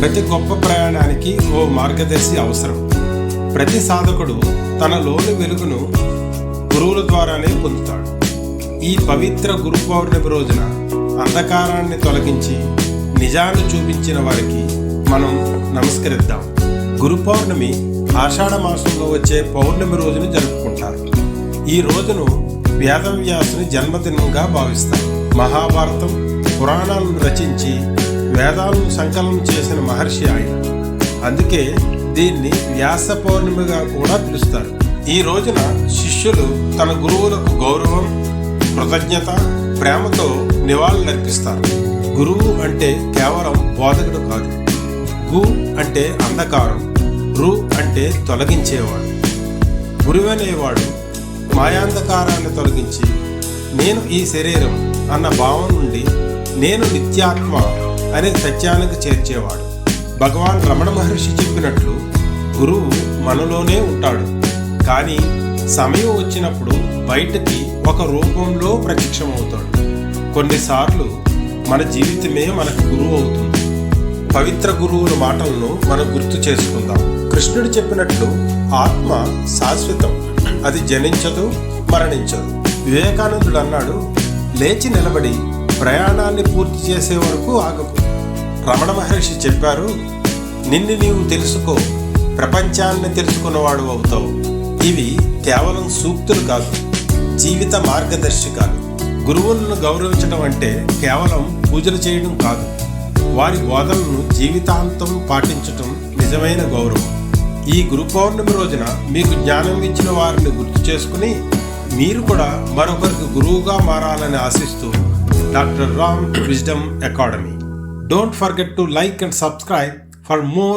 ప్రతి గొప్ప ప్రయాణానికి ఓ మార్గదర్శి అవసరం. ప్రతి సాధకుడు తన లోని వెలుగును గురువుల ద్వారానే పొందుతాడు. ఈ పవిత్ర గురు పౌర్ణమి రోజున అంధకారాన్ని తొలగించి నిజాన్ని చూపించిన వారికి మనం నమస్కరిద్దాం. గురు పౌర్ణమి ఆషాఢ మాసంలో వచ్చే పౌర్ణమి రోజును జరుపుకుంటారు. ఈ రోజును వేదవ్యాసుని జన్మదినంగా భావిస్తారు. మహాభారతం పురాణాలను రచించి వేదాలను సంకలనం చేసిన మహర్షి ఆయన. అందుకే దీన్ని వ్యాస పౌర్ణమిగా కూడా పిలుస్తారు. ఈ రోజున శిష్యులు తన గురువులకు గౌరవం కృతజ్ఞత ప్రేమతో నివాళులర్పిస్తారు గురువు అంటే కేవలం బోధకుడు కాదు. గు అంటే అంధకారం. రు అంటే తొలగించేవాడు. గురువనేవాడు మాయాంధకారాన్ని తొలగించి నేను ఈ శరీరం అన్న భావం నుండి నేను నిత్యాత్మ అనే సత్యానికి చేర్చేవాడు. భగవాన్ రమణ మహర్షి చెప్పినట్లు గురువు మనలోనే ఉంటాడు. కానీ సమయం వచ్చినప్పుడు బయటకి ఒక రూపంలో ప్రత్యక్షమవుతాడు. కొన్నిసార్లు మన జీవితమే మనకు గురువు అవుతుంది. పవిత్ర గురువుల మాటలను మనం గుర్తు చేసుకుందాం. కృష్ణుడు చెప్పినట్లు ఆత్మ శాశ్వతం. అది జనించదు మరణించదు. వివేకానందుడు అన్నాడు లేచి నిలబడి ప్రయాణాన్ని పూర్తి చేసే వరకు ఆగకు. రమణ మహర్షి చెప్పారు నిన్ను నీవు తెలుసుకో ప్రపంచాన్ని తెలుసుకున్నవాడు అవుతావు. ఇవి కేవలం సూక్తులు కాదు జీవిత మార్గదర్శకాలు. గురువులను గౌరవించడం అంటే కేవలం పూజలు చేయడం కాదు. వారి బోధలను జీవితాంతం పాటించటం నిజమైన గౌరవం. ఈ గురు పౌర్ణమి రోజున మీకు జ్ఞానం ఇచ్చిన వారిని గుర్తు చేసుకుని మీరు కూడా మరొకరికి గురువుగా మారాలని ఆశిస్తూ doctor Ram wisdom academy. Don't forget to like and subscribe for more